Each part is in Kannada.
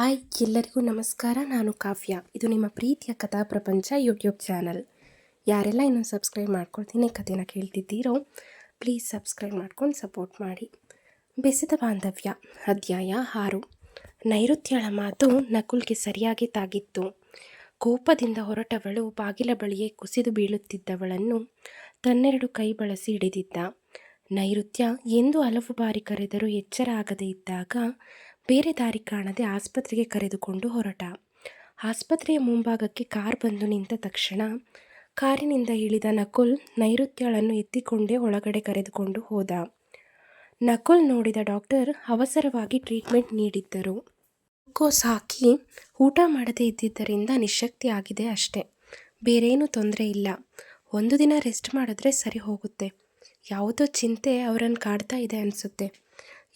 ಹಾಯ್, ಎಲ್ಲರಿಗೂ ನಮಸ್ಕಾರ. ನಾನು ಕಾವ್ಯ. ಇದು ನಿಮ್ಮ ಪ್ರೀತಿಯ ಕಥಾ ಪ್ರಪಂಚ ಯೂಟ್ಯೂಬ್ ಚಾನಲ್ ಯಾರೆಲ್ಲ ಇನ್ನೂ ಸಬ್ಸ್ಕ್ರೈಬ್ ಮಾಡ್ಕೊಳ್ತೀನಿ ಕಥೆನ ಕೇಳ್ತಿದ್ದೀರೋ ಪ್ಲೀಸ್ ಸಬ್ಸ್ಕ್ರೈಬ್ ಮಾಡ್ಕೊಂಡು ಸಪೋರ್ಟ್ ಮಾಡಿ. ಬೆಸೆದ ಬಾಂಧವ್ಯ, ಅಧ್ಯಾಯ ಆರು. ನೈಋತ್ಯಳ ಮಾತು ನಕುಲ್ಗೆ ಸರಿಯಾಗಿ ತಾಗಿತ್ತು. ಕೋಪದಿಂದ ಹೊರಟವಳು ಬಾಗಿಲ ಬಳಿಯೇ ಕುಸಿದು ಬೀಳುತ್ತಿದ್ದವಳನ್ನು ತನ್ನೆರಡು ಕೈ ಬಳಸಿ ಹಿಡಿದಿದ್ದ. ನೈಋತ್ಯ, ಎಂದು ಹಲವು ಬಾರಿ ಕರೆದರೂ ಎಚ್ಚರ ಆಗದೇ ಇದ್ದಾಗ ಬೇರೆ ದಾರಿ ಕಾಣದೆ ಆಸ್ಪತ್ರೆಗೆ ಕರೆದುಕೊಂಡು ಹೊರಟ. ಆಸ್ಪತ್ರೆಯ ಮುಂಭಾಗಕ್ಕೆ ಕಾರ್ ಬಂದು ನಿಂತ ತಕ್ಷಣ ಕಾರಿನಿಂದ ಇಳಿದ ನಕುಲ್ ನೈಋತ್ಯಳನ್ನು ಎತ್ತಿಕೊಂಡೇ ಒಳಗಡೆ ಕರೆದುಕೊಂಡು ಹೋದ. ನಕುಲ್ ನೋಡಿದ ಡಾಕ್ಟರ್ ಅವಸರವಾಗಿ ಟ್ರೀಟ್ಮೆಂಟ್ ನೀಡಿದ್ದರು. ಗ್ಲೂಕೋಸ್ ಹಾಕಿ ಊಟ ಮಾಡದೇ ಇದ್ದಿದ್ದರಿಂದ ನಿಶಕ್ತಿ ಆಗಿದೆ ಅಷ್ಟೇ. ಬೇರೇನೂ ತೊಂದರೆ ಇಲ್ಲ. ಒಂದು ದಿನ ರೆಸ್ಟ್ ಮಾಡಿದ್ರೆ ಸರಿ ಹೋಗುತ್ತೆ. ಯಾವುದೋ ಚಿಂತೆ ಅವರನ್ನು ಕಾಡ್ತಾ ಇದೆ ಅನಿಸುತ್ತೆ.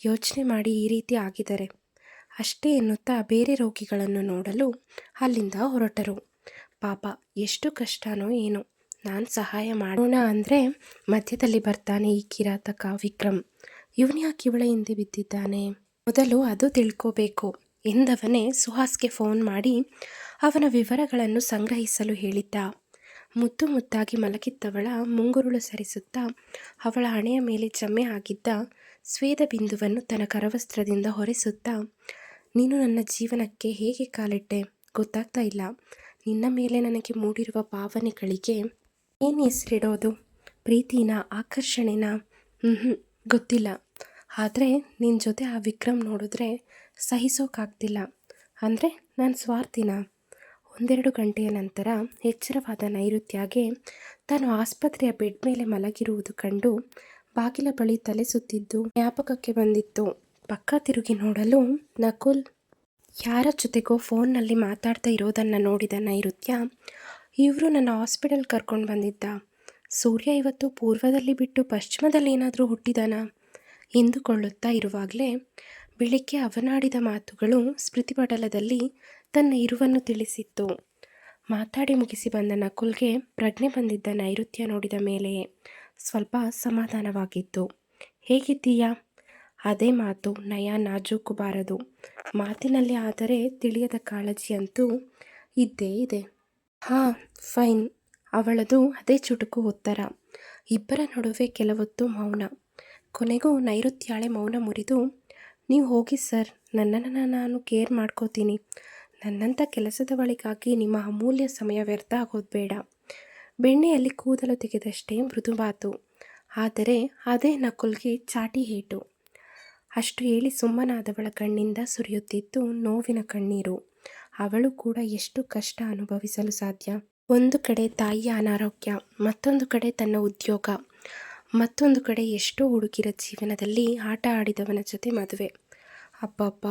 ಯೋಚನೆ ಮಾಡಿ ಈ ರೀತಿ ಆಗಿದ್ದಾರೆ ಅಷ್ಟೇ ಎನ್ನುತ್ತಾ ಬೇರೆ ರೋಗಿಗಳನ್ನು ನೋಡಲು ಅಲ್ಲಿಂದ ಹೊರಟರು. ಪಾಪ, ಎಷ್ಟು ಕಷ್ಟನೋ ಏನೋ. ನಾನು ಸಹಾಯ ಮಾಡೋಣ ಅಂದರೆ ಮಧ್ಯದಲ್ಲಿ ಬರ್ತಾನೆ ಈ ಕಿರಾತಕ ವಿಕ್ರಮ್. ಇವನು ಯಾಕೆ ಇವಳ ಹಿಂದೆ ಬಿದ್ದಿದ್ದಾನೆ? ಮೊದಲು ಅದು ತಿಳ್ಕೋಬೇಕು ಎಂದವನೇ ಸುಹಾಸ್ಗೆ ಫೋನ್ ಮಾಡಿ ಅವನ ವಿವರಗಳನ್ನು ಸಂಗ್ರಹಿಸಲು ಹೇಳಿದ್ದ. ಮುದ್ದು ಮುದ್ದಾಗಿ ಮಲಗಿದ್ದವಳ ಮುಂಗುರುಳು ಸರಿಸುತ್ತಾ ಅವಳ ಹಣೆಯ ಮೇಲೆ ಜಮ್ಮೆ ಆಗಿದ್ದ ಸ್ವೇದ ಬಿಂದುವನ್ನು ತನ್ನ ಕರವಸ್ತ್ರದಿಂದ ಹೊರಿಸುತ್ತಾ, ನೀನು ನನ್ನ ಜೀವನಕ್ಕೆ ಹೇಗೆ ಕಾಲಿಟ್ಟೆ? ಗೊತ್ತಾಗ್ತಾ ಇಲ್ಲ. ನಿನ್ನ ಮೇಲೆ ನನಗೆ ಮೂಡಿರುವ ಭಾವನೆಗಳಿಗೆ ಏನು ಹೆಸರಿಡೋದು? ಪ್ರೀತಿನ, ಆಕರ್ಷಣೆನ? ಗೊತ್ತಿಲ್ಲ. ಆದರೆ ನಿನ್ನ ಜೊತೆ ಆ ವಿಕ್ರಮ್ ನೋಡಿದ್ರೆ ಸಹಿಸೋಕ್ಕಾಗ್ತಿಲ್ಲ ಅಂದರೆ ನಾನು ಸ್ವಾರ್ಥಿನ? ಒಂದೆರಡು ಗಂಟೆಯ ನಂತರ ಎಚ್ಚರವಾದ ನೈಋತ್ಯಾಗೆ ತಾನು ಆಸ್ಪತ್ರೆಯ ಬೆಡ್ ಮೇಲೆ ಮಲಗಿರುವುದು ಕಂಡು ಬಾಗಿಲ ಬಳಿ ತಲೆ ಸುತ್ತಿದ್ದು ಜ್ಞಾಪಕಕ್ಕೆ ಬಂದಿತ್ತು. ಪಕ್ಕ ತಿರುಗಿ ನೋಡಲು ನಕುಲ್ ಯಾರ ಜೊತೆಗೋ ಫೋನ್ನಲ್ಲಿ ಮಾತಾಡ್ತಾ ಇರೋದನ್ನು ನೋಡಿದ ನೈಋತ್ಯ, ಇವರು ನನ್ನ ಹಾಸ್ಪಿಟಲ್ ಕರ್ಕೊಂಡು ಬಂದಿದ್ದ. ಸೂರ್ಯ ಇವತ್ತು ಪೂರ್ವದಲ್ಲಿ ಬಿಟ್ಟು ಪಶ್ಚಿಮದಲ್ಲಿ ಏನಾದರೂ ಹುಟ್ಟಿದಾನ? ಎಂದುಕೊಳ್ಳುತ್ತಾ ಇರುವಾಗಲೇ ಬೆಳಿಗ್ಗೆ ಅವನಾಡಿದ ಮಾತುಗಳು ಸ್ಮೃತಿಪಟಲದಲ್ಲಿ ತನ್ನ ಇರುವನ್ನು ತಿಳಿಸಿತ್ತು. ಮಾತಾಡಿ ಮುಗಿಸಿ ಬಂದ ನಕುಲ್ಗೆ ಪ್ರಜ್ಞೆ ಬಂದಿದ್ದ ನೈಋತ್ಯ ನೋಡಿದ ಮೇಲೆಯೇ. ಸ್ವಲ್ಪ ಸಮಾಧಾನವಾಗಿತ್ತು. ಹೇಗಿದ್ದೀಯಾ? ಅದೇ ಮಾತು. ನಯ ನಾಜೂಕುಬಾರದು. ಮಾತಿನಲ್ಲಿ ಆದರೆ ತಿಳಿಯದ ಕಾಳಜಿಯಂತೂ ಇದ್ದೇ ಇದೆ. ಹಾಂ, ಫೈನ್. ಅವಳದು ಅದೇ ಚುಟುಕು ಉತ್ತರ. ಇಬ್ಬರ ನಡುವೆ ಕೆಲವೊತ್ತು ಮೌನ. ಕೊನೆಗೂ ನೈಋತ್ಯಾಳೆ ಮೌನ ಮುರಿದು, ನೀವು ಹೋಗಿ ಸರ್. ನನ್ನನ್ನು ನಾನು ಕೇರ್ ಮಾಡ್ಕೋತೀನಿ. ನನ್ನಂಥ ಕೆಲಸದವಳಿಗಾಗಿ ನಿಮ್ಮ ಅಮೂಲ್ಯ ಸಮಯ ವ್ಯರ್ಥ ಆಗೋದು ಬೇಡ ಬೆಣ್ಣೆಯಲ್ಲಿ ಕೂದಲು ತೆಗೆದಷ್ಟೇ ಮೃದುವಾತು ಆದರೆ ಅದೇ ನಕುಲ್ಗೆ ಚಾಟಿ ಹೇಟು. ಅಷ್ಟು ಹೇಳಿ ಸುಮ್ಮನಾದವಳ ಕಣ್ಣಿಂದ ಸುರಿಯುತ್ತಿತ್ತು ನೋವಿನ ಕಣ್ಣೀರು. ಅವಳು ಕೂಡ ಎಷ್ಟು ಕಷ್ಟ ಅನುಭವಿಸಲು ಸಾಧ್ಯ? ಒಂದು ಕಡೆ ತಾಯಿಯ ಅನಾರೋಗ್ಯ, ಮತ್ತೊಂದು ಕಡೆ ತನ್ನ ಉದ್ಯೋಗ, ಮತ್ತೊಂದು ಕಡೆ ಎಷ್ಟೋ ಹುಡುಗಿರ ಜೀವನದಲ್ಲಿ ಆಟ ಆಡಿದವನ ಜೊತೆ ಮದುವೆ. ಅಪ್ಪಪ್ಪ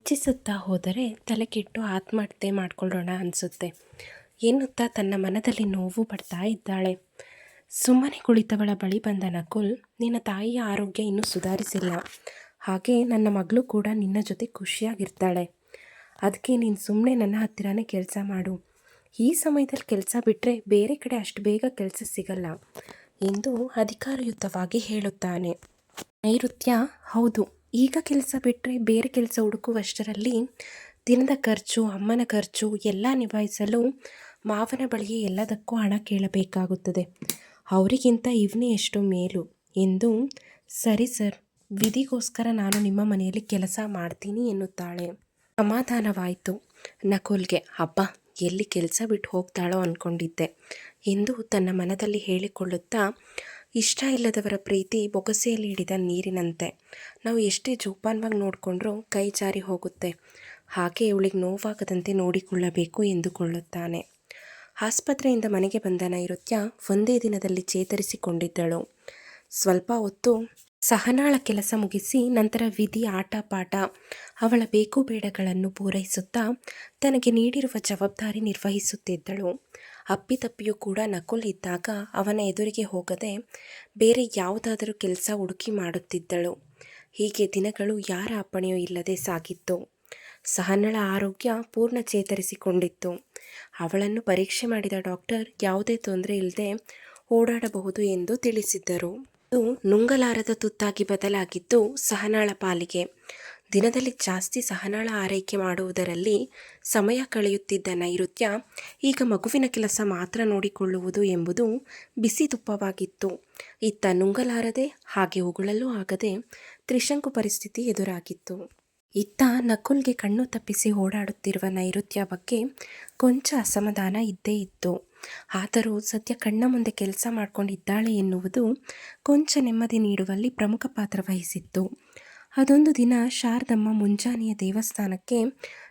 ಇಚ್ಛಿಸುತ್ತಾ ಹೋದರೆ ತಲೆ ಕೆಟ್ಟು ಆತ್ಮಹತ್ಯೆ ಮಾಡಿಕೊಳ್ಳೋಣ ಅನಿಸುತ್ತೆ. ಎನ್ನುತ್ತಾ ತನ್ನ ಮನದಲ್ಲಿ ನೋವು ಪಡ್ತಾ ಇದ್ದಾಳೆ. ಸುಮ್ಮನೆ ಕುಳಿತವಳ ಬಳಿ ಬಂದ ನಕುಲ್, ನಿನ್ನ ತಾಯಿಯ ಆರೋಗ್ಯ ಇನ್ನೂ ಸುಧಾರಿಸಿಲ್ಲ. ಹಾಗೆ ನನ್ನ ಮಗಳು ಕೂಡ ನಿನ್ನ ಜೊತೆ ಖುಷಿಯಾಗಿರ್ತಾಳೆ. ಅದಕ್ಕೆ ನೀನು ಸುಮ್ಮನೆ ನನ್ನ ಹತ್ತಿರನೇ ಕೆಲಸ ಮಾಡು. ಈ ಸಮಯದಲ್ಲಿ ಕೆಲಸ ಬಿಟ್ಟರೆ ಬೇರೆ ಕಡೆ ಅಷ್ಟು ಬೇಗ ಕೆಲಸ ಸಿಗಲ್ಲ ಎಂದು ಅಧಿಕಾರಯುತವಾಗಿ ಹೇಳುತ್ತಾನೆ. ನೈಋತ್ಯ, ಹೌದು, ಈಗ ಕೆಲಸ ಬಿಟ್ಟರೆ ಬೇರೆ ಕೆಲಸ ಹುಡುಕುವಷ್ಟರಲ್ಲಿ ದಿನದ ಖರ್ಚು, ಅಮ್ಮನ ಖರ್ಚು ಎಲ್ಲ ನಿಭಾಯಿಸಲು ಮಾವನ ಬಳಿಗೆ ಎಲ್ಲದಕ್ಕೂ ಹಣ ಕೇಳಬೇಕಾಗುತ್ತದೆ. ಅವರಿಗಿಂತ ಇವನೇ ಎಷ್ಟು ಮೇಲು. ಎಂದು, ಸರಿ ಸರ್, ವಿಧಿಗೋಸ್ಕರ ನಾನು ನಿಮ್ಮ ಮನೆಯಲ್ಲಿ ಕೆಲಸ ಮಾಡ್ತೀನಿ ಎನ್ನುತ್ತಾಳೆ. ಸಮಾಧಾನವಾಯಿತು. ನಕುಲ್ಗೆ ಹಬ್ಬ ಎಲ್ಲಿ ಕೆಲಸ ಬಿಟ್ಟು ಹೋಗ್ತಾಳೋ ಅಂದ್ಕೊಂಡಿದ್ದೆ ಎಂದು ತನ್ನ ಮನದಲ್ಲಿ ಹೇಳಿಕೊಳ್ಳುತ್ತಾ, ಇಷ್ಟ ಇಲ್ಲದವರ ಪ್ರೀತಿ ಬೊಗಸೆಯಲ್ಲಿ ಹಿಡಿದ ನೀರಿನಂತೆ. ನಾವು ಎಷ್ಟೇ ಜೋಪಾನವಾಗಿ ನೋಡಿಕೊಂಡ್ರೂ ಕೈ ಜಾರಿ ಹೋಗುತ್ತೆ. ಹಾಗೆ ಇವಳಿಗೆ ನೋವಾಗದಂತೆ ನೋಡಿಕೊಳ್ಳಬೇಕು ಎಂದುಕೊಳ್ಳುತ್ತಾನೆ. ಆಸ್ಪತ್ರೆಯಿಂದ ಮನೆಗೆ ಬಂದ ನೈಋತ್ಯ ಒಂದೇ ದಿನದಲ್ಲಿ ಚೇತರಿಸಿಕೊಂಡಿದ್ದಳು. ಸ್ವಲ್ಪ ಹೊತ್ತು ಸಹನಾಳ ಕೆಲಸ ಮುಗಿಸಿ ನಂತರ ವಿಧಿ ಆಟ ಪಾಠ ಅವಳ ಬೇಕು ಬೇಡಗಳನ್ನು ಪೂರೈಸುತ್ತಾ ತನಗೆ ನೀಡಿರುವ ಜವಾಬ್ದಾರಿ ನಿರ್ವಹಿಸುತ್ತಿದ್ದಳು. ಅಪ್ಪಿತಪ್ಪಿಯೂ ಕೂಡ ನಕುಲ್ ಇದ್ದಾಗ ಅವನ ಎದುರಿಗೆ ಹೋಗದೆ ಬೇರೆ ಯಾವುದಾದರೂ ಕೆಲಸ ಹುಡುಕಿ ಮಾಡುತ್ತಿದ್ದಳು. ಹೀಗೆ ದಿನಗಳು ಯಾರ ಅಪ್ಪಣೆಯೂ ಇಲ್ಲದೆ ಸಾಗಿತ್ತು. ಸಹನಳ ಆರೋಗ್ಯ ಪೂರ್ಣ ಚೇತರಿಸಿಕೊಂಡಿತ್ತು. ಅವಳನ್ನು ಪರೀಕ್ಷೆ ಮಾಡಿದ ಡಾಕ್ಟರ್ ಯಾವುದೇ ತೊಂದರೆ ಇಲ್ಲದೆ ಓಡಾಡಬಹುದು ಎಂದು ತಿಳಿಸಿದ್ದರು. ಇದು ನುಂಗಲಾರದ ತುತ್ತಾಗಿ ಬದಲಾಗಿದ್ದು ಸಹನಾಳ ಪಾಲಿಗೆ. ದಿನದಲ್ಲಿ ಜಾಸ್ತಿ ಸಹನಾಳ ಆರೈಕೆ ಮಾಡುವುದರಲ್ಲಿ ಸಮಯ ಕಳೆಯುತ್ತಿದ್ದ ನೈಋತ್ಯ ಈಗ ಮಗುವಿನ ಕೆಲಸ ಮಾತ್ರ ನೋಡಿಕೊಳ್ಳುವುದು ಎಂಬುದು ಬಿಸಿ ತುಪ್ಪವಾಗಿತ್ತು. ಇತ್ತ ನುಂಗಲಾರದೆ ಹಾಗೆ ಉಗುಳಲು ಆಗದೆ ತ್ರಿಶಂಕು ಪರಿಸ್ಥಿತಿ ಎದುರಾಗಿತ್ತು. ಇತ್ತ ನಕುಲ್ಗೆ ಕಣ್ಣು ತಪ್ಪಿಸಿ ಓಡಾಡುತ್ತಿರುವ ನೈಋತ್ಯ ಬಗ್ಗೆ ಕೊಂಚ ಅಸಮಾಧಾನ ಇದ್ದೇ ಇತ್ತು. ಆದರೂ ಸದ್ಯ ಕಣ್ಣ ಮುಂದೆ ಕೆಲಸ ಮಾಡಿಕೊಂಡಿದ್ದಾಳೆ ಎನ್ನುವುದು ಕೊಂಚ ನೆಮ್ಮದಿ ನೀಡುವಲ್ಲಿ ಪ್ರಮುಖ ಪಾತ್ರ ವಹಿಸಿತ್ತು. ಅದೊಂದು ದಿನ ಶಾರದಮ್ಮ ಮುಂಜಾನೆಯ ದೇವಸ್ಥಾನಕ್ಕೆ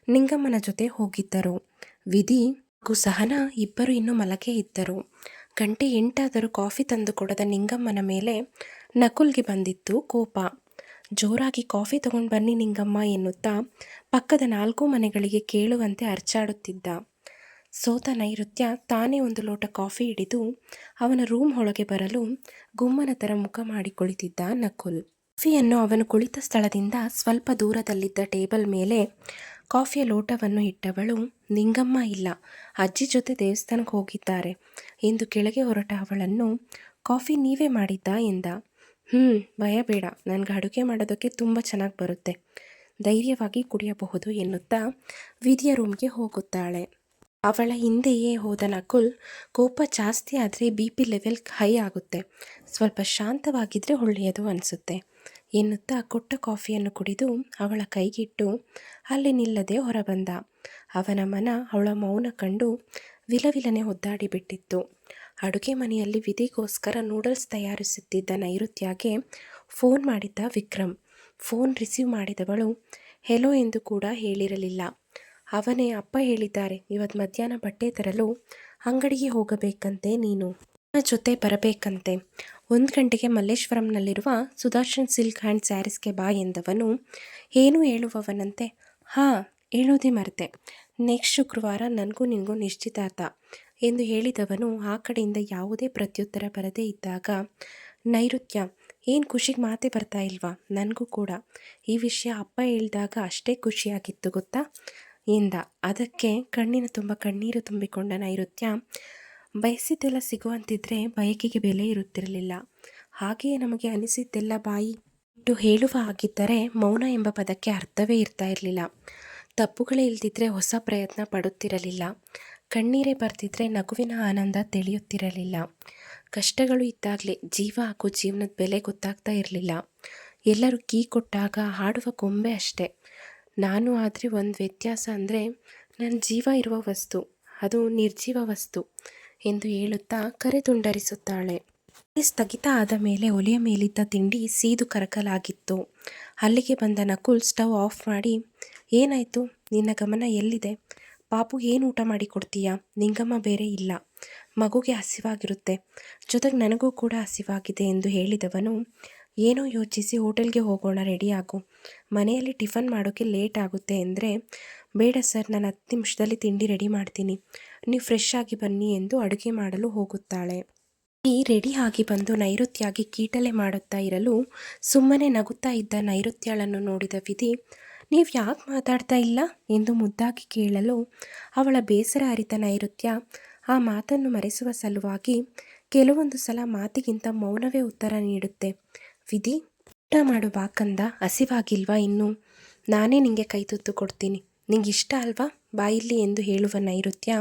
ನಿಂಗಮ್ಮನ ಜೊತೆ ಹೋಗಿದ್ದರು. ವಿಧಿ ಹಾಗೂ ಸಹನ ಇಬ್ಬರು ಇನ್ನೂ ಮಲಗೇ ಇದ್ದರು. ಗಂಟೆ ಎಂಟಾದರೂ ಕಾಫಿ ತಂದು ಕೊಡದ ನಿಂಗಮ್ಮನ ಮೇಲೆ ನಕುಲ್ಗೆ ಬಂದಿತ್ತು ಕೋಪ. ಜೋರಾಗಿ ಕಾಫಿ ತಗೊಂಡು ಬನ್ನಿ ನಿಂಗಮ್ಮ ಎನ್ನುತ್ತಾ ಪಕ್ಕದ ನಾಲ್ಕು ಮನೆಗಳಿಗೆ ಕೇಳುವಂತೆ ಅರ್ಚಾಡುತ್ತಿದ್ದ. ಸೋತ ನೈಋತ್ಯ ತಾನೇ ಒಂದು ಲೋಟ ಕಾಫಿ ಹಿಡಿದು ಅವನ ರೂಮ್ ಒಳಗೆ ಬರಲು ಗುಮ್ಮನ ಥರ ಮುಖ ಮಾಡಿ ಕುಳಿತಿದ್ದ ನಕುಲ್. ಕಾಫಿಯನ್ನು ಅವನು ಕುಳಿತ ಸ್ಥಳದಿಂದ ಸ್ವಲ್ಪ ದೂರದಲ್ಲಿದ್ದ ಟೇಬಲ್ ಮೇಲೆ ಕಾಫಿಯ ಲೋಟವನ್ನು ಇಟ್ಟವಳು, ನಿಂಗಮ್ಮ ಇಲ್ಲ, ಅಜ್ಜಿ ಜೊತೆ ದೇವಸ್ಥಾನಕ್ಕೆ ಹೋಗಿದ್ದಾರೆ. ಎಂದು ಕೆಳಗೆ ಹೊರಟ ಅವಳನ್ನು ಕಾಫಿ ನೀವೇ ಮಾಡಿದ್ದ? ಎಂದ. ಹ್ಞೂ ಭಯ ಬೇಡ ನನಗೆ ಅಡುಗೆ ಮಾಡೋದಕ್ಕೆ ತುಂಬ ಚೆನ್ನಾಗಿ ಬರುತ್ತೆ. ಧೈರ್ಯವಾಗಿ ಕುಡಿಯಬಹುದು ಎನ್ನುತ್ತಾ ವಿಧಿಯ ರೂಮ್ಗೆ ಹೋಗುತ್ತಾಳೆ. ಅವಳ ಹಿಂದೆಯೇ ಹೋದ ನಕುಲ್ ಕೋಪ ಜಾಸ್ತಿ ಆದರೆ ಬಿ ಪಿ ಲೆವೆಲ್ ಹೈ ಆಗುತ್ತೆ. ಸ್ವಲ್ಪ ಶಾಂತವಾಗಿದ್ದರೆ ಒಳ್ಳೆಯದು ಅನಿಸುತ್ತೆ ಎನ್ನುತ್ತಾ ಕೊಟ್ಟ ಕಾಫಿಯನ್ನು ಕುಡಿದು ಅವಳ ಕೈಗಿಟ್ಟು ಅಲ್ಲಿ ನಿಲ್ಲದೆ ಹೊರಬಂದ. ಅವನ ಮನ ಅವಳ ಮೌನ ಕಂಡು ವಿಲವಿಲನೆ ಒದ್ದಾಡಿಬಿಟ್ಟಿತ್ತು. ಅಡುಗೆ ಮನೆಯಲ್ಲಿ ವಿಧಿಗೋಸ್ಕರ ನೂಡಲ್ಸ್ ತಯಾರಿಸುತ್ತಿದ್ದ ನೈಋತ್ಯಗೆ ಫೋನ್ ಮಾಡಿದ್ದ ವಿಕ್ರಮ್. ಫೋನ್ ರಿಸೀವ್ ಮಾಡಿದವಳು, ಹೆಲೋ ಎಂದು ಕೂಡ ಹೇಳಿರಲಿಲ್ಲ. ಅವನೇ ಅಪ್ಪ ಹೇಳಿದ್ದಾರೆ ಇವತ್ತು ಮಧ್ಯಾಹ್ನ ಬಟ್ಟೆ ತರಲು ಅಂಗಡಿಗೆ ಹೋಗಬೇಕಂತೆ ನೀನು. ನನ್ನ ಜೊತೆ ಬರಬೇಕಂತೆ. ಒಂದು ಗಂಟೆಗೆ ಮಲ್ಲೇಶ್ವರಂನಲ್ಲಿರುವ ಸುದರ್ಶನ್ ಸಿಲ್ಕ್ ಹ್ಯಾಂಡ್ ಸ್ಯಾರೀಸ್ಗೆ ಬಾ ಎಂದವನು ಏನು ಹೇಳುವವನಂತೆ? ಹಾಂ ಹೇಳೋದೇ ಮರೆತೆ. ನೆಕ್ಸ್ಟ್ ಶುಕ್ರವಾರ ನನಗೂ ನಿನಗೂ ನಿಶ್ಚಿತಾರ್ಥ. ಎಂದು ಹೇಳಿದವನು ಆ ಕಡೆಯಿಂದ ಯಾವುದೇ ಪ್ರತ್ಯುತ್ತರ ಬರದೇ ಇದ್ದಾಗ, ನೈಋತ್ಯ, ಏನು ಖುಷಿಗೆ ಮಾತೇ ಬರ್ತಾ ಇಲ್ವಾ? ನನಗೂ ಕೂಡ. ಈ ವಿಷಯ ಅಪ್ಪ ಹೇಳಿದಾಗ ಅಷ್ಟೇ ಖುಷಿಯಾಗಿತ್ತು, ಗೊತ್ತಾ? ಎಂದ. ಅದಕ್ಕೆ ಕಣ್ಣಿನ ತುಂಬ ಕಣ್ಣೀರು ತುಂಬಿಕೊಂಡ ನೈಋತ್ಯ, ಬಯಸಿದ್ದೆಲ್ಲ ಸಿಗುವಂತಿದ್ರೆ ಬಯಕೆಗೆ ಬೆಲೆ ಇರುತ್ತಿರಲಿಲ್ಲ. ಹಾಗೆಯೇ ನಮಗೆ ಅನಿಸಿದ್ದೆಲ್ಲ ಬಾಯಿ ಇಟ್ಟು ಹೇಳುವ ಹಾಗಿದ್ದರೆ ಮೌನ ಎಂಬ ಪದಕ್ಕೆ ಅರ್ಥವೇ ಇರ್ತಾ ಇರಲಿಲ್ಲ. ತಪ್ಪುಗಳೇ ಇಲ್ದಿದ್ರೆ ಹೊಸ ಪ್ರಯತ್ನ ಪಡುತ್ತಿರಲಿಲ್ಲ. ಕಣ್ಣೀರೇ ಬರ್ತಿದ್ರೆ ನಗುವಿನ ಆನಂದ ತಿಳಿಯುತ್ತಿರಲಿಲ್ಲ. ಕಷ್ಟಗಳು ಇದ್ದಾಗಲೇ ಜೀವ ಹಾಗೂ ಜೀವನದ ಬೆಲೆ ಗೊತ್ತಾಗ್ತಾ ಇರಲಿಲ್ಲ. ಎಲ್ಲರೂ ಕೀ ಕೊಟ್ಟಾಗ ಹಾಡುವ ಗೊಂಬೆ ಅಷ್ಟೆ. ನಾನು ಆದರೆ ಒಂದು ವ್ಯತ್ಯಾಸ ಅಂದರೆ ನನ್ನ ಜೀವ ಇರುವ ವಸ್ತು, ಅದು ನಿರ್ಜೀವ ವಸ್ತು ಎಂದು ಹೇಳುತ್ತಾ ಕರೆದುಂಡರಿಸುತ್ತಾಳೆ ಸ್ಥಗಿತ ಆದ ಮೇಲೆ ಒಲೆಯ ಮೇಲಿದ್ದ ತಿಂಡಿ ಸೀದು ಕರಕಲಾಗಿತ್ತು. ಅಲ್ಲಿಗೆ ಬಂದ ನಕುಲ್ ಸ್ಟವ್ ಆಫ್ ಮಾಡಿ, ಏನಾಯಿತು? ನಿನ್ನ ಗಮನ ಎಲ್ಲಿದೆ? ಪಾಪು ಏನು ಊಟ ಮಾಡಿ ಕೊಡ್ತೀಯಾ? ನಿಂಗಮ್ಮ ಬೇರೆ ಇಲ್ಲ. ಮಗುಗೆ ಹಸಿವಾಗಿರುತ್ತೆ. ಜೊತೆಗೆ ನನಗೂ ಕೂಡ ಹಸಿವಾಗಿದೆ ಎಂದು ಹೇಳಿದವನು, ಏನೋ ಯೋಚಿಸಿ ಹೋಟೆಲ್ಗೆ ಹೋಗೋಣ, ರೆಡಿ ಆಗು. ಮನೆಯಲ್ಲಿ ಟಿಫನ್ ಮಾಡೋಕ್ಕೆ ಲೇಟ್ ಆಗುತ್ತೆ ಅಂದರೆ, ಬೇಡ ಸರ್, ನಾನು ಹತ್ತು ನಿಮಿಷದಲ್ಲಿ ತಿಂಡಿ ರೆಡಿ ಮಾಡ್ತೀನಿ. ನೀವು ಫ್ರೆಶ್ ಆಗಿ ಬನ್ನಿ ಎಂದು ಅಡುಗೆ ಮಾಡಲು ಹೋಗುತ್ತಾಳೆ. ಈ ರೆಡಿ ಆಗಿ ಬಂದು ನೈಋತ್ಯಾಗಿ ಕೀಟಲೆ ಮಾಡುತ್ತಾ ಇರಲು ಸುಮ್ಮನೆ ನಗುತ್ತಾ ಇದ್ದ ನೈಋತ್ಯಳನ್ನು ನೋಡಿದ ವಿಧಿ ನೀವು ಯಾಕೆ ಮಾತಾಡ್ತಾ ಇಲ್ಲ? ಎಂದು ಮುದ್ದಾಗಿ ಕೇಳಲು ಅವಳ ಬೇಸರ ಅರಿತ ನೈಋತ್ಯ ಆ ಮಾತನ್ನು ಮರೆಸುವ ಸಲುವಾಗಿ ಕೆಲವೊಂದು ಸಲ ಮಾತಿಗಿಂತ ಮೌನವೇ ಉತ್ತರ ನೀಡುತ್ತೆ. ವಿಧಿ, ಊಟ ಮಾಡು ಬಾಕಂದ, ಹಸಿವಾಗಿಲ್ವಾ ಇನ್ನು? ನಾನೇ ನಿಂಗೆ ಕೈ ತುತ್ತು ಕೊಡ್ತೀನಿ. ನಿಂಗೆ ಇಷ್ಟ ಅಲ್ವಾ ಬಾಯಿಲ್ಲಿ ಎಂದು ಹೇಳುವ ನೈಋತ್ಯ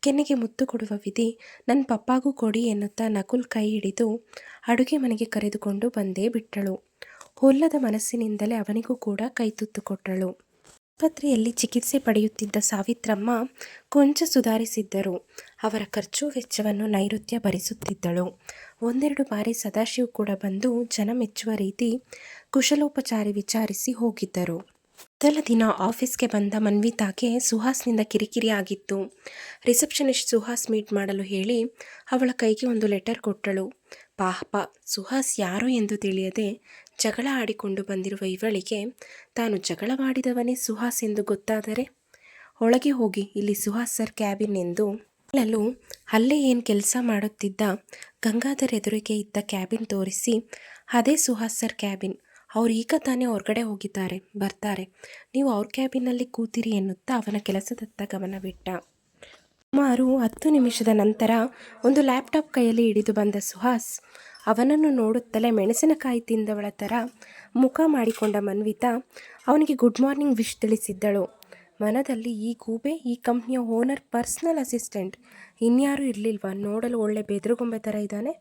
ಕೆನ್ನೆಗೆ ಮುತ್ತು ಕೊಡುವ ವಿಧಿ ನನ್ನ ಪಪ್ಪಾಗೂ ಕೊಡಿ ಎನ್ನುತ್ತಾ ನಕುಲ್ ಕೈ ಹಿಡಿದು ಅಡುಗೆ ಮನೆಗೆ ಕರೆದುಕೊಂಡು ಬಂದೇ ಬಿಟ್ಟಳು. ಹೊಲ್ಲದ ಮನಸ್ಸಿನಿಂದಲೇ ಅವನಿಗೂ ಕೂಡ ಕೈ ತುತ್ತು ಕೊಟ್ಟಳು ಆಸ್ಪತ್ರೆಯಲ್ಲಿ ಚಿಕಿತ್ಸೆ ಪಡೆಯುತ್ತಿದ್ದ ಸಾವಿತ್ರಮ್ಮ ಕೊಂಚ ಸುಧಾರಿಸಿದ್ದರು. ಅವರ ಖರ್ಚು ವೆಚ್ಚವನ್ನು ನೈಋತ್ಯ ಭರಿಸುತ್ತಿದ್ದಳು. ಒಂದೆರಡು ಬಾರಿ ಸದಾಶಿವ್ ಕೂಡ ಬಂದು ಜನ ಮೆಚ್ಚುವ ರೀತಿ ಕುಶಲೋಪಚಾರಿ ವಿಚಾರಿಸಿ ಹೋಗಿದ್ದರು. ಮೊದಲ ದಿನ ಆಫೀಸ್ಗೆ ಬಂದ ಮನ್ವಿತಾಗೆ ಸುಹಾಸ್ನಿಂದ ಕಿರಿಕಿರಿ ಆಗಿತ್ತು. ರಿಸೆಪ್ಷನಿಸ್ಟ್ ಸುಹಾಸ್ ಮೀಟ್ ಮಾಡಲು ಹೇಳಿ ಅವಳ ಕೈಗೆ ಒಂದು ಲೆಟರ್ ಕೊಟ್ಟಳು. ಪಾಪ ಸುಹಾಸ್ ಯಾರು ಎಂದು ತಿಳಿಯದೆ ಜಗಳ ಆಡಿಕೊಂಡು ಬಂದಿರುವ ಇವಳಿಗೆ ತಾನು ಜಗಳವಾಡಿದವನೇ ಸುಹಾಸ್ ಎಂದು ಗೊತ್ತಾದರೆ? ಒಳಗೆ ಹೋಗಿ ಇಲ್ಲಿ ಸುಹಾಸ್ ಸರ್ ಕ್ಯಾಬಿನ್ ಎಂದು ಹೇಳಲು ಅಲ್ಲೇ ಏನು ಕೆಲಸ ಮಾಡುತ್ತಿದ್ದ ಗಂಗಾಧರ್ ಎದುರಿಗೆ ಇದ್ದ ಕ್ಯಾಬಿನ್ ತೋರಿಸಿ, ಅದೇ ಸುಹಾಸ್ ಸರ್ ಕ್ಯಾಬಿನ್. ಅವ್ರು ಈಗ ತಾನೇ ಹೊರಗಡೆ ಹೋಗಿದ್ದಾರೆ, ಬರ್ತಾರೆ. ನೀವು ಅವ್ರ ಕ್ಯಾಬಿನಲ್ಲಿ ಕೂತಿರಿ ಎನ್ನುತ್ತಾ ಅವನ ಕೆಲಸದತ್ತ ಗಮನವಿಟ್ಟ. ಸುಮಾರು ಹತ್ತು ನಿಮಿಷದ ನಂತರ ಒಂದು ಲ್ಯಾಪ್ಟಾಪ್ ಕೈಯಲ್ಲಿ ಹಿಡಿದು ಬಂದ ಸುಹಾಸ್ ಅವನನ್ನು ನೋಡುತ್ತಲೇ ಮೆಣಸಿನಕಾಯಿ ತಿಂದವಳ ಥರ ಮುಖ ಮಾಡಿಕೊಂಡ ಮನ್ವಿತಾ ಅವನಿಗೆ ಗುಡ್ ಮಾರ್ನಿಂಗ್ ವಿಶ್ ತಿಳಿಸಿದ್ದಳು. ಮನದಲ್ಲಿ ಈ ಗೂಬೆ, ಈ ಕಂಪ್ನಿಯ ಓನರ್, ಪರ್ಸ್ನಲ್ ಅಸಿಸ್ಟೆಂಟ್ ಇನ್ಯಾರೂ ಇರಲಿಲ್ವಾ? ನೋಡಲು ಒಳ್ಳೆ ಬೆದರುಗೊಂಬೆ ಥರ ಇದ್ದಾನೆ.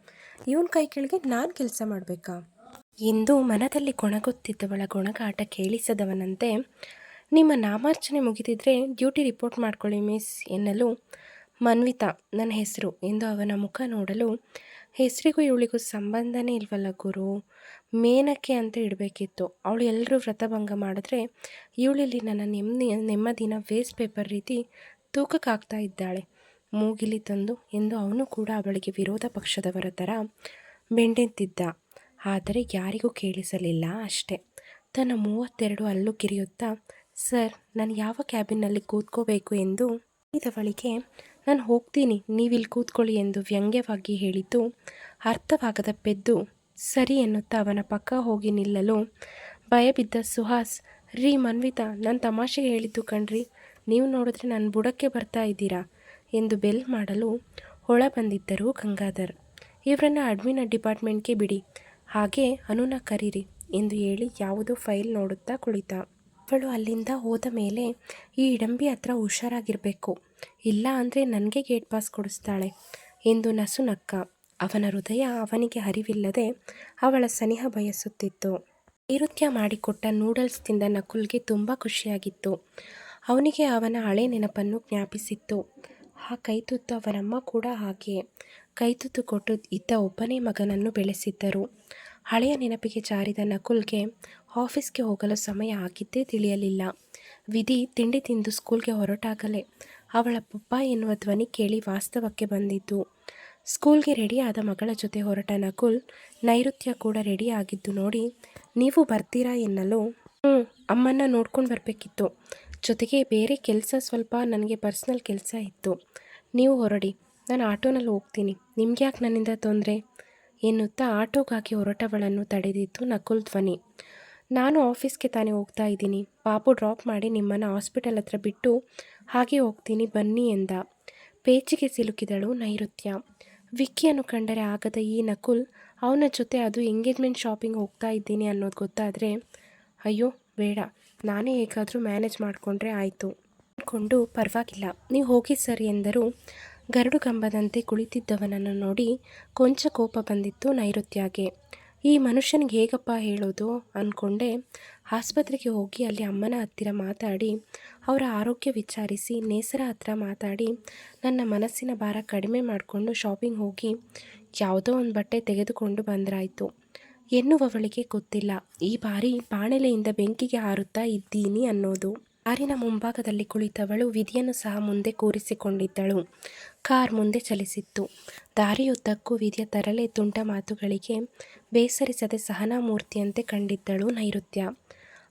ಇವನ ಕೈ ಕೆಳಗೆ ನಾನು ಕೆಲಸ ಮಾಡಬೇಕಾ? ಎಂದು ಮನದಲ್ಲಿ ಕೊಣಗುತ್ತಿದ್ದವಳ ಗೊಣಗಾಟ ಕೇಳಿಸದವನಂತೆ ನಿಮ್ಮ ನಾಮಾರ್ಚನೆ ಮುಗಿದಿದ್ರೆ ಡ್ಯೂಟಿ ರಿಪೋರ್ಟ್ ಮಾಡ್ಕೊಳ್ಳಿ, ಮಿಸ್ ಎನ್ನಲು ಮನ್ವಿತಾ ನನ್ನ ಹೆಸರು. ಎಂದು ಅವನ ಮುಖ ನೋಡಲು ಹೆಸರಿಗೂ ಇವಳಿಗೂ ಸಂಬಂಧನೇ ಇಲ್ವಲ್ಲ ಗುರು? ಮೇನಕ್ಕೆ ಅಂತ ಇಡಬೇಕಿತ್ತು. ಅವಳು ಎಲ್ಲರೂ ವ್ರತಭಂಗ ಮಾಡಿದ್ರೆ ಇವಳಿಲ್ಲಿ ನನ್ನ ನೆಮ್ಮದಿ, ನೆಮ್ಮದಿನ ವೇಸ್ಟ್ ಪೇಪರ್ ರೀತಿ ತೂಕಕ್ಕಾಗ್ತಾ ಇದ್ದಾಳೆ. ಮೂಗಿಲಿ ತಂದು ಎಂದು ಅವನು ಕೂಡ ಅವಳಿಗೆ ವಿರೋಧ ಪಕ್ಷದವರ ಥರ ಬೆಂಡೆಂತಿದ್ದ ಆದರೆ ಯಾರಿಗೂ ಕೇಳಿಸಲಿಲ್ಲ ಅಷ್ಟೆ. ತನ್ನ ಮೂವತ್ತೆರಡು ಅಲ್ಲು ಕಿರಿಯುತ್ತಾ ಸರ್, ನಾನು ಯಾವ ಕ್ಯಾಬಿನ್ನಲ್ಲಿ ಕೂತ್ಕೋಬೇಕು ಎಂದು ಕೇಳಿದವಳಿಗೆ ನಾನು ಹೋಗ್ತೀನಿ, ನೀವಿಲ್ಲಿ ಕೂತ್ಕೊಳ್ಳಿ ಎಂದು ವ್ಯಂಗ್ಯವಾಗಿ ಹೇಳಿದ್ದು, ಅರ್ಥವಾಗದ ಪೆದ್ದು ಸರಿ ಎನ್ನುತ್ತಾ ಅವನ ಪಕ್ಕ ಹೋಗಿ ನಿಲ್ಲಲು ಭಯಬಿದ್ದ ಸುಹಾಸ್, ರೀ ಮನ್ವಿತಾ, ನಾನು ತಮಾಷೆಗೆ ಹೇಳಿದ್ದು ಕಣ್ರಿ, ನೀವು ನೋಡಿದ್ರೆ ನನ್ನ ಬುಡಕ್ಕೆ ಬರ್ತಾ ಇದ್ದೀರಾ? ಎಂದು ಬೆಲ್ ಮಾಡಲು ಹೊಳ ಬಂದಿದ್ದರು ಗಂಗಾಧರ್. ಇವರನ್ನು ಅಡ್ಮಿನ ಡಿಪಾರ್ಟ್ಮೆಂಟ್ಗೆ ಬಿಡಿ, ಹಾಗೆ ಅನುನ ಕರೀರಿ ಎಂದು ಹೇಳಿ ಯಾವುದೋ ಫೈಲ್ ನೋಡುತ್ತಾ ಕುಳಿತ. ಅವಳು ಅಲ್ಲಿಂದ ಹೋದ ಮೇಲೆ ಈ ಇಡಂಬಿ ಹತ್ರ ಹುಷಾರಾಗಿರಬೇಕು. ಇಲ್ಲ ಅಂದರೆ ನನಗೆ ಗೇಟ್ ಪಾಸ್ ಕೊಡಿಸ್ತಾಳೆ. ಎಂದು ನಸು ನಕ್ಕ. ಅವನ ಹೃದಯ ಅವನಿಗೆ ಅರಿವಿಲ್ಲದೆ ಅವಳ ಸನಿಹ ಬಯಸುತ್ತಿತ್ತು. ನೈರುತ್ಯ ಮಾಡಿಕೊಟ್ಟ ನೂಡಲ್ಸ್ ತಿಂದ ನಕುಲ್ಗೆ ತುಂಬ ಖುಷಿಯಾಗಿತ್ತು. ಅವನಿಗೆ ಅವನ ಹಳೆ ನೆನಪನ್ನು ಜ್ಞಾಪಿಸಿತ್ತು. ಆ ಕೈತುತ್ತು ಅವನಮ್ಮ ಕೂಡ ಹಾಗೆ. ಕೈತುತ್ತು ಕೊಟ್ಟು ಇದ್ದ ಒಬ್ಬನೇ ಮಗನನ್ನು ಬೆಳೆಸಿದ್ದರು. ಹಳೆಯ ನೆನಪಿಗೆ ಜಾರಿದ ನಕುಲ್ಗೆ ಆಫೀಸ್ಗೆ ಹೋಗಲು ಸಮಯ ಆಗಿದ್ದೇ ತಿಳಿಯಲಿಲ್ಲ. ವಿಧಿ ತಿಂಡಿ ತಿಂದು ಸ್ಕೂಲ್ಗೆ ಹೊರಟಾಗಲೇ ಅವಳ ಪಪ್ಪ ಎನ್ನುವ ಧ್ವನಿ ಕೇಳಿ ವಾಸ್ತವಕ್ಕೆ ಬಂದಿದ್ದು. ಸ್ಕೂಲ್ಗೆ ರೆಡಿಯಾದ ಮಗಳ ಜೊತೆ ಹೊರಟ ನಕುಲ್ ನೈಋತ್ಯ ಕೂಡ ರೆಡಿ ಆಗಿದ್ದು ನೋಡಿ, ನೀವು ಬರ್ತೀರಾ ಎನ್ನಲು? ಹ್ಞೂ, ಅಮ್ಮನ್ನ ನೋಡ್ಕೊಂಡು ಬರಬೇಕಿತ್ತು. ಜೊತೆಗೆ ಬೇರೆ ಕೆಲಸ ಸ್ವಲ್ಪ ನನಗೆ ಪರ್ಸ್ನಲ್ ಕೆಲಸ ಇತ್ತು. ನೀವು ಹೊರಡಿ, ನಾನು ಆಟೋನಲ್ಲಿ ಹೋಗ್ತೀನಿ. ನಿಮ್ಗೆ ಯಾಕೆ ನನ್ನಿಂದ ತೊಂದರೆ? ಎನ್ನುತ್ತಾ ಆಟೋಗಾಗಿ ಹೊರಟವಳನ್ನು ತಡೆದಿದ್ದು ನಕುಲ್ ಧ್ವನಿ. ನಾನು ಆಫೀಸ್ಗೆ ತಾನೇ ಹೋಗ್ತಾ ಇದ್ದೀನಿ. ಬಾಬು ಡ್ರಾಪ್ ಮಾಡಿ ನಿಮ್ಮನ್ನು ಹಾಸ್ಪಿಟಲ್ ಹತ್ರ ಬಿಟ್ಟು ಹಾಗೆ ಹೋಗ್ತೀನಿ, ಬನ್ನಿ ಎಂದ. ಪೇಚಿಗೆ ಸಿಲುಕಿದಳು ನೈಋತ್ಯ. ವಿಕ್ಕಿಯನ್ನು ಕಂಡರೆ ಆಗದ ಈ ನಕುಲ್, ಅವನ ಜೊತೆ ಅದು ಎಂಗೇಜ್ಮೆಂಟ್ ಶಾಪಿಂಗ್ ಹೋಗ್ತಾ ಇದ್ದೀನಿ ಅನ್ನೋದು ಗೊತ್ತಾದರೆ, ಅಯ್ಯೋ, ಬೇಡ. ನಾನೇ ಹೇಗಾದರೂ ಮ್ಯಾನೇಜ್ ಮಾಡಿಕೊಂಡ್ರೆ ಆಯಿತು. ಅಂದ್ಕೊಂಡು, ಪರವಾಗಿಲ್ಲ. ನೀವು ಹೋಗಿ ಸರಿ ಎಂದರು. ಗರಡು ಕಂಬದಂತೆ ಕುಳಿತಿದ್ದವನನ್ನು ನೋಡಿ ಕೊಂಚ ಕೋಪ ಬಂದಿತ್ತು ನೈಋತ್ಯಗೆ. ಈ ಮನುಷ್ಯನಿಗೆ ಹೇಗಪ್ಪ ಹೇಳೋದು ಅಂದ್ಕೊಂಡೆ ಆಸ್ಪತ್ರೆಗೆ ಹೋಗಿ ಅಲ್ಲಿ ಅಮ್ಮನ ಹತ್ತಿರ ಮಾತಾಡಿ, ಅವರ ಆರೋಗ್ಯ ವಿಚಾರಿಸಿ, ನೇಸರ ಹತ್ರ ಮಾತಾಡಿ, ನನ್ನ ಮನಸ್ಸಿನ ಭಾರ ಕಡಿಮೆ ಮಾಡಿಕೊಂಡು ಶಾಪಿಂಗ್ ಹೋಗಿ ಯಾವುದೋ ಒಂದು ಬಟ್ಟೆ ತೆಗೆದುಕೊಂಡು ಬಂದರಾಯಿತು. ಎನ್ನುವವಳಿಗೆ ಗೊತ್ತಿಲ್ಲ. ಈ ಬಾರಿ ಬಾಣಲೆಯಿಂದ ಬೆಂಕಿಗೆ ಹಾರುತ್ತಾ ಇದ್ದೀನಿ ಅನ್ನೋದು. ಕಾರಿನ ಮುಂಭಾಗದಲ್ಲಿ ಕುಳಿತವಳು ವಿಧಿಯನ್ನು ಸಹ ಮುಂದೆ ಕೂರಿಸಿಕೊಂಡಿದ್ದಳು. ಕಾರ್ ಮುಂದೆ ಚಲಿಸಿತ್ತು. ದಾರಿಯುದ್ದಕ್ಕೂ ವಿಧಿಯ ತರಲೆ ತುಂಟ ಮಾತುಗಳಿಗೆ ಬೇಸರಿಸದೆ ಸಹನಾಮೂರ್ತಿಯಂತೆ ಕಂಡಿದ್ದಳು ನೈಋತ್ಯ.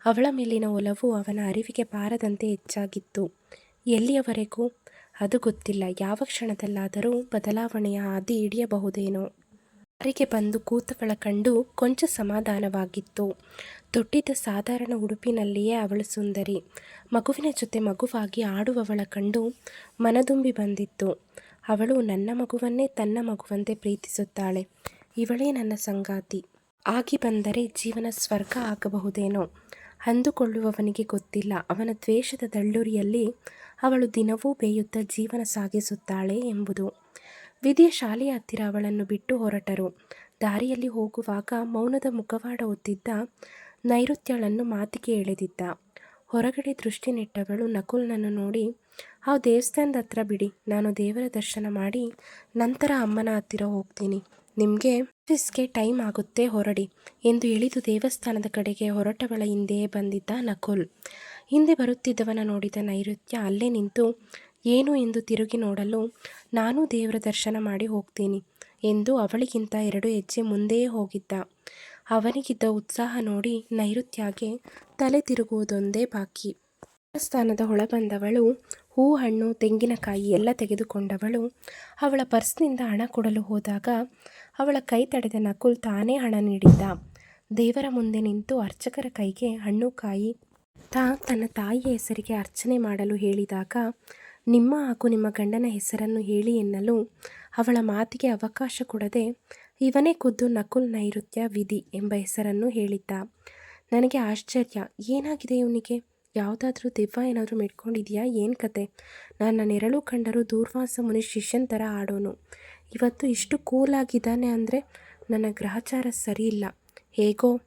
ಅವಳ ಮೇಲಿನ ಒಲವು ಅವನ ಅರಿವಿಗೆ ಬಾರದಂತೆ ಹೆಚ್ಚಾಗಿತ್ತು. ಎಲ್ಲಿಯವರೆಗೂ? ಅದು ಗೊತ್ತಿಲ್ಲ. ಯಾವ ಕ್ಷಣದಲ್ಲಾದರೂ ಬದಲಾವಣೆಯ ಹಾದಿ ಹಿಡಿಯಬಹುದೇನೋ. ಅರಿಗೆ ಬಂದು ಕೂತವಳ ಕಂಡು ಕೊಂಚ ಸಮಾಧಾನವಾಗಿತ್ತು. ತೊಟ್ಟಿದ್ದ ಸಾಧಾರಣ ಉಡುಪಿನಲ್ಲಿಯೇ ಅವಳು ಸುಂದರಿ. ಮಗುವಿನ ಜೊತೆ ಮಗುವಾಗಿ ಆಡುವವಳ ಕಂಡು ಮನದುಂಬಿ ಬಂದಿತ್ತು. ಅವಳು ನನ್ನ ಮಗುವನ್ನೇ ತನ್ನ ಮಗುವಂತೆ ಪ್ರೀತಿಸುತ್ತಾಳೆ. ಇವಳೇ ನನ್ನ ಸಂಗಾತಿ. ಆಗಿ ಬಂದರೆ ಜೀವನ ಸ್ವರ್ಗ ಆಗಬಹುದೇನೋ? ಅಂದುಕೊಳ್ಳುವವನಿಗೆ ಗೊತ್ತಿಲ್ಲ. ಅವನ ದ್ವೇಷದ ದಳ್ಳುರಿಯಲ್ಲಿ ಅವಳು ದಿನವೂ ಬೇಯುತ್ತಾ ಜೀವನ ಸಾಗಿಸುತ್ತಾಳೆ ಎಂಬುದು. ವಿಧಿಯ ಶಾಲೆಯ ಹತ್ತಿರ ಅವಳನ್ನು ಬಿಟ್ಟು ಹೊರಟರು. ದಾರಿಯಲ್ಲಿ ಹೋಗುವಾಗ ಮೌನದ ಮುಖವಾಡ ಒತ್ತಿದ್ದ ನೈಋತ್ಯಳನ್ನು ಮಾತಿಗೆ ಎಳೆದಿದ್ದ. ಹೊರಗಡೆ ದೃಷ್ಟಿ ನೆಟ್ಟವಳು ನಕುಲ್ನನ್ನು ನೋಡಿ ಆ ದೇವಸ್ಥಾನದ ಹತ್ರ ಬಿಡಿ, ನಾನು ದೇವರ ದರ್ಶನ ಮಾಡಿ ನಂತರ ಅಮ್ಮನ ಹತ್ತಿರ ಹೋಗ್ತೀನಿ. ನಿಮಗೆ ಆಫೀಸ್ಗೆ ಟೈಮ್ ಆಗುತ್ತೆ, ಹೊರಡಿ ಎಂದು ಇಳಿದು ದೇವಸ್ಥಾನದ ಕಡೆಗೆ ಹೊರಟವಳ ಹಿಂದೆಯೇ ಬಂದಿದ್ದ ನಕುಲ್. ಹಿಂದೆ ಬರುತ್ತಿದ್ದವನ ನೋಡಿದ ನೈಋತ್ಯ ಅಲ್ಲೇ ನಿಂತು, ಏನು ಎಂದು ತಿರುಗಿ ನೋಡಲು ನಾನು ದೇವರ ದರ್ಶನ ಮಾಡಿ ಹೋಗ್ತೀನಿ ಎಂದು ಅವಳಿಗಿಂತ ಎರಡು ಹೆಜ್ಜೆ ಮುಂದೆಯೇ ಹೋಗಿದ್ದ. ಅವನಿಗಿದ್ದ ಉತ್ಸಾಹ ನೋಡಿ ನೈಋತ್ಯಗೆ ತಲೆ ತಿರುಗುವುದೊಂದೇ ಬಾಕಿ. ದೇವಸ್ಥಾನದ ಒಳಬಂದವಳು ಬಂದವಳು ಹೂ ಹಣ್ಣು ತೆಂಗಿನಕಾಯಿ ಎಲ್ಲ ತೆಗೆದುಕೊಂಡವಳು. ಅವಳ ಪರ್ಸ್ನಿಂದ ಹಣ ಕೊಡಲು ಹೋದಾಗ ಅವಳ ಕೈ ತಡೆದ ನಕುಲ್ ತಾನೇ ಹಣ ನೀಡಿದ್ದ. ದೇವರ ಮುಂದೆ ನಿಂತು ಅರ್ಚಕರ ಕೈಗೆ ಹಣ್ಣು ಕಾಯಿ ತಾ ತನ್ನ ತಾಯಿಯ ಹೆಸರಿಗೆ ಅರ್ಚನೆ ಮಾಡಲು ಹೇಳಿದಾಗ, ನಿಮ್ಮ ಹಾಗೂ ನಿಮ್ಮ ಗಂಡನ ಹೆಸರನ್ನು ಹೇಳಿ ಎನ್ನಲು ಅವಳ ಮಾತಿಗೆ ಅವಕಾಶ ಕೊಡದೆ ಇವನೇ ಖುದ್ದು ನಕುಲ್ ನೈಋತ್ಯ ವಿಧಿ ಎಂಬ ಹೆಸರನ್ನು ಹೇಳಿದ್ದ. ನನಗೆ ಆಶ್ಚರ್ಯ. ಏನಾಗಿದೆ ಇವನಿಗೆ? ಯಾವುದಾದ್ರೂ ದೆವ್ವ ಏನಾದರೂ ಮೆಟ್ಕೊಂಡಿದೆಯಾ ಏನು ಕತೆ? ನನ್ನ ನೆರಳು ಕಂಡರೂ ದೂರ್ವಾಸ ಮುನಿ ಶಿಷ್ಯನ್ ಥರ ಆಡೋನು. ಇವತ್ತು ಇಷ್ಟು ಕೂಲಾಗಿದ್ದಾನೆ ಅಂದರೆ ನನ್ನ ಗ್ರಹಚಾರ ಸರಿ ಇಲ್ಲ ಹೇಗೋ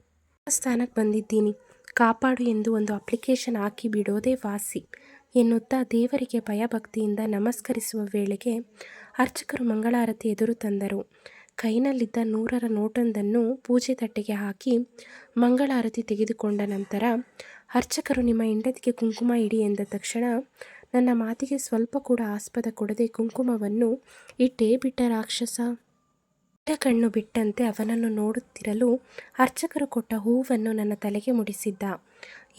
ಸ್ಥಾನಕ್ಕೆ ಬಂದಿದ್ದೀನಿ. ಕಾಪಾಡು ಎಂದು ಒಂದು ಅಪ್ಲಿಕೇಶನ್ ಹಾಕಿ ಬಿಡೋದೇ ವಾಸಿ. ಎನ್ನುತ್ತಾ ದೇವರಿಗೆ ಭಯಭಕ್ತಿಯಿಂದ ನಮಸ್ಕರಿಸುವ ವೇಳೆಗೆ ಅರ್ಚಕರು ಮಂಗಳಾರತಿ ಎದುರು ತಂದರು. ಕೈನಲ್ಲಿದ್ದ ನೂರರ ನೋಟೊಂದನ್ನು ಪೂಜೆ ತಟ್ಟೆಗೆ ಹಾಕಿ ಮಂಗಳಾರತಿ ತೆಗೆದುಕೊಂಡ ನಂತರ, ಅರ್ಚಕರು ನಿಮ್ಮ ಹೆಂಡತಿಗೆ ಕುಂಕುಮ ಇಡಿ ಎಂದ ತಕ್ಷಣ, ನನ್ನ ಮಾತಿಗೆ ಸ್ವಲ್ಪ ಕೂಡ ಆಸ್ಪದ ಕೊಡದೆ ಕುಂಕುಮವನ್ನು ಇಟ್ಟೇ ಬಿಟ್ಟ ರಾಕ್ಷಸ. ಕಣ್ಣು ಬಿಟ್ಟಂತೆ ಅವನನ್ನು ನೋಡುತ್ತಿರಲು ಅರ್ಚಕರು ಕೊಟ್ಟ ಹೂವನ್ನು ನನ್ನ ತಲೆಗೆ ಮುಡಿಸಿದ್ದ.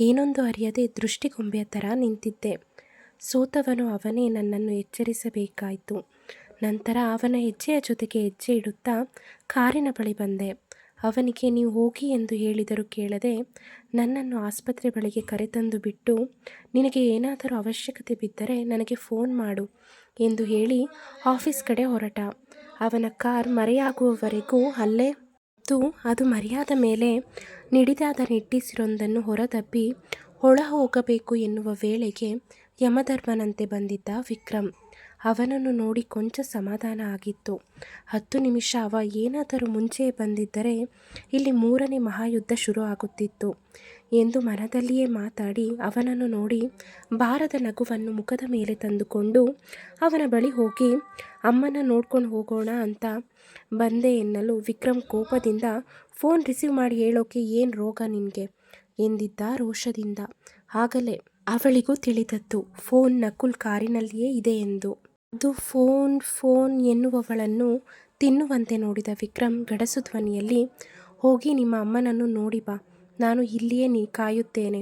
ಏನೊಂದು ಅರಿಯದೆ ದೃಷ್ಟಿಗೊಂಬೆಯ ಥರ ನಿಂತಿದ್ದೆ. ಸೋತವನು ಅವನೇ ನನ್ನನ್ನು ಎಚ್ಚರಿಸಬೇಕಾಯಿತು. ನಂತರ ಅವನ ಹೆಜ್ಜೆಯ ಜೊತೆಗೆ ಹೆಜ್ಜೆ ಇಡುತ್ತಾ ಕಾರಿನ ಬಳಿ ಬಂದೆ. ಅವನಿಗೆ, ನೀವು ಹೋಗಿ ಎಂದು ಹೇಳಿದರೂ ಕೇಳದೆ ನನ್ನನ್ನು ಆಸ್ಪತ್ರೆ ಬಳಿಗೆ ಕರೆತಂದು ಬಿಟ್ಟು ನಿನಗೆ ಏನಾದರೂ ಅವಶ್ಯಕತೆ ಬಿದ್ದರೆ ನನಗೆ ಫೋನ್ ಮಾಡು ಎಂದು ಹೇಳಿ ಆಫೀಸ್ ಕಡೆ ಹೊರಟ. ಅವನ ಕಾರ್ ಮರೆಯಾಗುವವರೆಗೂ ಅಲ್ಲೇ ಮತ್ತು ಅದು ಮರೆಯಾದ ಮೇಲೆ ನಿಡಿದಾದ ನಿಟ್ಟಿಸಿರೊಂದನ್ನು ಹೊರದಬ್ಬಿ ಒಳ ಹೋಗಬೇಕು ಎನ್ನುವ ವೇಳೆಗೆ ಯಮಧರ್ಮನಂತೆ ಬಂದಿದ್ದ ವಿಕ್ರಮ್. ಅವನನ್ನು ನೋಡಿ ಕೊಂಚ ಸಮಾಧಾನ ಆಗಿತ್ತು. ಹತ್ತು ನಿಮಿಷ ಅವ ಏನಾದರೂ ಮುಂಚೆಯೇ ಬಂದಿದ್ದರೆ ಇಲ್ಲಿ ಮೂರನೇ ಮಹಾಯುದ್ಧ ಶುರು ಆಗುತ್ತಿತ್ತು. ಎಂದು ಮನದಲ್ಲಿಯೇ ಮಾತಾಡಿ ಅವನನ್ನು ನೋಡಿ ಬಾರದ ನಗುವನ್ನು ಮುಖದ ಮೇಲೆ ತಂದುಕೊಂಡು ಅವನ ಬಳಿ ಹೋಗಿ, ಅಮ್ಮನ ನೋಡ್ಕೊಂಡು ಹೋಗೋಣ ಅಂತ ಬಂದೆ ಎನ್ನಲು ವಿಕ್ರಮ್ ಕೋಪದಿಂದ ಫೋನ್ ರಿಸೀವ್ ಮಾಡಿ ಹೇಳೋಕೆ ಏನು ರೋಗ ನಿನಗೆ? ಎಂದಿದ್ದ ರೋಷದಿಂದ. ಆಗಲೇ, ಅವಳಿಗೂ ತಿಳಿದದ್ದು, ಫೋನ್ ನಕುಲ್ ಕಾರಿನಲ್ಲಿಯೇ ಇದೆ ಎಂದು. ಅದು ಫೋನ್ ಫೋನ್ ಎನ್ನುವವಳನ್ನು ತಿನ್ನುವಂತೆ ನೋಡಿದ ವಿಕ್ರಮ್ ಗಡಸು ಧ್ವನಿಯಲ್ಲಿ ಹೋಗಿ ನಿಮ್ಮ ಅಮ್ಮನನ್ನು ನೋಡಿ ಬಾ, ನಾನು ಇಲ್ಲಿಯೇ ನೀ ಕಾಯುತ್ತೇನೆ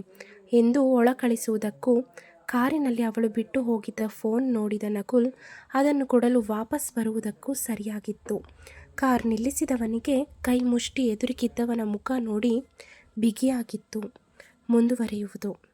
ಎಂದು ಒಳಕಳಿಸುವುದಕ್ಕೂ, ಕಾರಿನಲ್ಲಿ ಅವಳು ಬಿಟ್ಟು ಹೋಗಿದ್ದ ಫೋನ್ ನೋಡಿದ ನಕುಲ್ ಅದನ್ನು ಕೊಡಲು ವಾಪಸ್ ಬರುವುದಕ್ಕೂ ಸರಿಯಾಗಿತ್ತು. ಕಾರ್ ನಿಲ್ಲಿಸಿದವನಿಗೆ ಕೈ ಮುಷ್ಟಿ ಎದುರಿಗಿದ್ದವನ ಮುಖ ನೋಡಿ ಬಿಗಿಯಾಗಿತ್ತು. ಮುಂದುವರಿಯುವುದು.